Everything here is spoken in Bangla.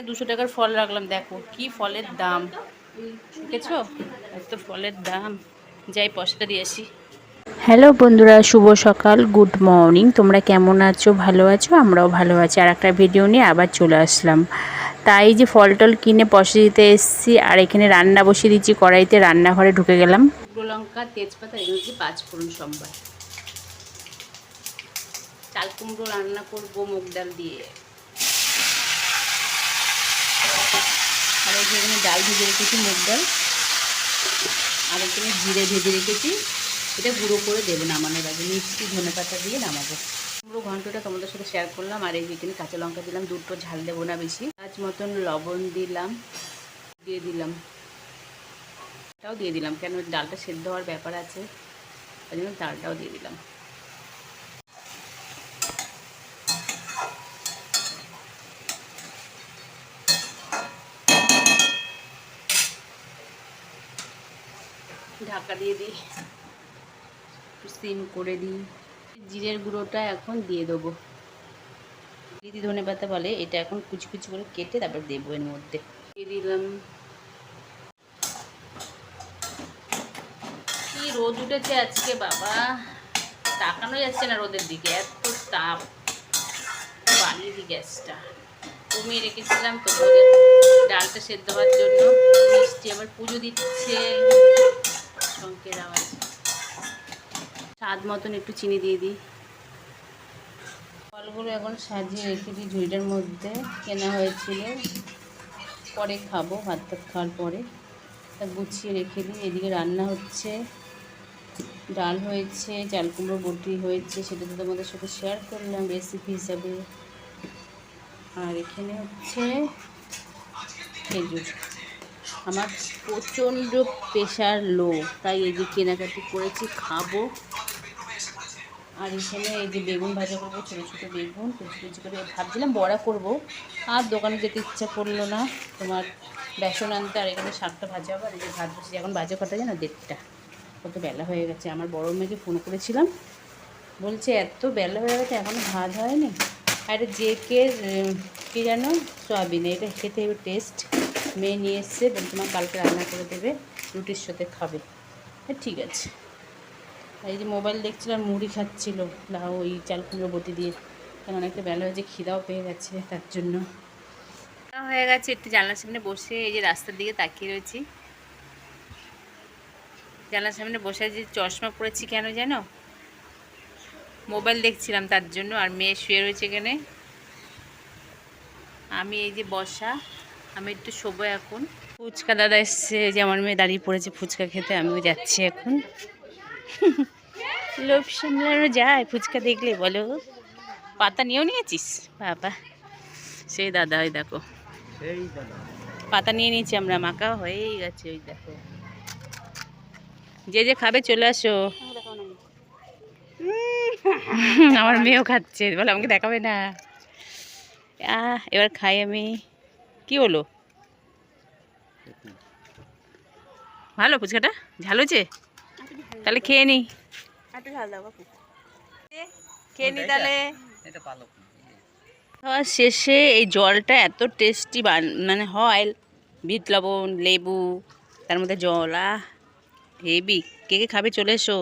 এখানে দুশো টাকার ফল রাখলাম দেখো কি ফলের দাম। দেখেছ? এত ফলের দাম। যাই পয়সাটা দিয়ে আসি। হ্যালো বন্ধুরা শুভ সকাল গুড মর্নিং। তোমরা কেমন আছো? ভালো আছো? আমরাও ভালো আছি। আর একটা ভিডিও নিয়ে আবার চলে আসলাম। তাই যে ফল টল কিনে পয়সা দিতে এসেছি আর এখানে রান্না বসিয়ে দিচ্ছি। কড়াইতে রান্নাঘরে ঢুকে গেলাম। শুকনো লঙ্কা তেজপাতা এগুলো পাঁচ ফোড়ন সম্বার চাল কুমড়ো রান্না করব মুগ ডাল দিয়ে। এখানে ডাল ভেজে রেখেছি, মুগ ডাল। আর এখানে জিরে ভেজে রেখেছি। এটা গুঁড়ো করে দেবে নামানোর আগে, মিষ্টি ধনে পাতা দিয়ে নামাবো। পুরো ঘন্টটা তোমাদের সাথে শেয়ার করলাম। আর এই যে এখানে কাঁচা লঙ্কা দিলাম, দুটো ঝাল দেবো না বেশি। আজ মতন লবণ দিলাম, দিয়ে দিলাম। এটাও দিয়ে দিলাম, কেন ডালটা সেদ্ধ হওয়ার ব্যাপার আছে ওই জন্য ডালটাও দিয়ে দিলাম। ঢাকা দিয়ে দিই। সিম করে দিই। জিরের গুঁড়োটা এখন দিয়ে দেবো। দিদি ধনে পাতা বলে, এটা এখন কুচি কুচি করে কেটে তারপর দেবো এর মধ্যে। দিয়ে দিলাম। কি রোদ উঠেছে আজকে বাবা। তাকানো যাচ্ছে না রোদের দিকে, এত তাপ। বাড়িয়ে দিই গ্যাসটা। কমিয়ে রেখেছিলাম, তো ডালটা সেদ্ধ হওয়ার জন্য মিষ্টি আবার পুজো দিচ্ছে। স্বাদ মতন একটু চিনি দিয়ে দিই। ফলগুলো এখন সাজিয়ে রেখে দিই ঝুড়িটার মধ্যে। কেনা হয়েছিল। পরে খাব, ভাত টাত খাওয়ার পরে। তা গুছিয়ে রেখে দিই। এদিকে রান্না হচ্ছে। ডাল হয়েছে, চাল কুমড়ো, বটি হয়েছে। সেটা তো তোমাদের সাথে শেয়ার করলাম রেসিপি হিসাবে। আর এখানে হচ্ছে খেজুর। আমার প্রচণ্ড প্রেশার লো তাই এই যে কেনাকাটি করেছি, খাব। আর এখানে এই যে বেগুন ভাজা করব, ছোটো ছোটো বেগুন কুচি কুচি করে ভাবছিলাম বড়া করব। আর দোকানে যেতে ইচ্ছা করল না, তোমার বেসন আনতে, আর এখানে শাকটা ভাজা হবে, আর এই যে ভাত বসে এখন বাজে কটা জানো, দেড়টা। কত বেলা হয়ে গেছে। আমার বড় মেয়েকে ফোন করেছিলাম। বলছে, এত বেলা হয়ে গেছে এখনও ভাত হয়নি? আর, যে কে কী যেন, সয়াবিন, এটা খেতে হবে, টেস্ট। মেয়ে নিয়ে এসছে তোমার কালকে রান্না করে দেবে, রুটির সাথে খাবে। হ্যাঁ ঠিক আছে। এই যে মোবাইল দেখছিলাম, মুড়ি খাচ্ছিল লাউ ওই চাল কুমড়ো বটি দিয়ে। কেন, অনেকটা বেলা হয়েছে, খিদাও পেয়ে গেছে, তার জন্য। হয়ে গেছে, একটু জানলার সামনে বসে এই যে রাস্তার দিকে তাকিয়ে রয়েছি। জানলার সামনে বসে যে চশমা পড়েছি কেন জানো মোবাইল দেখছিলাম তার জন্য, আর মেয়ে শুয়ে রয়েছে এখানে। আমি এই যে বসা আমি একটু শোবো এখন। ফুচকা দাদা এসছে যে আমার মেয়ে দাঁড়িয়ে পড়েছে ফুচকা খেতে আমিও যাচ্ছি এখন। লোভ সামলানো যায় ফুচকা দেখলে বলো। পাতা নিয়েও নিয়েছিস? বাবা সেই দাদা ওই দেখো। পাতা নিয়ে নিয়েছি আমরা মাখা হয়েই গেছে ওই দেখো। যে যে খাবে চলে আসো। আমার মেয়েও খাচ্ছে বলে আমাকে দেখাবে না। আহ এবার খাই আমি। কি হলো? ভালো ফুচকাটা? ঝাল হয়েছে? তাহলে খেয়ে নি। তাহলে। শেষে এই জলটা এত টেস্টি মানে হয়। বিট লবণ, লেবু, তার মধ্যে জল, আহ হেবি কে কে খাবে চলে এসো।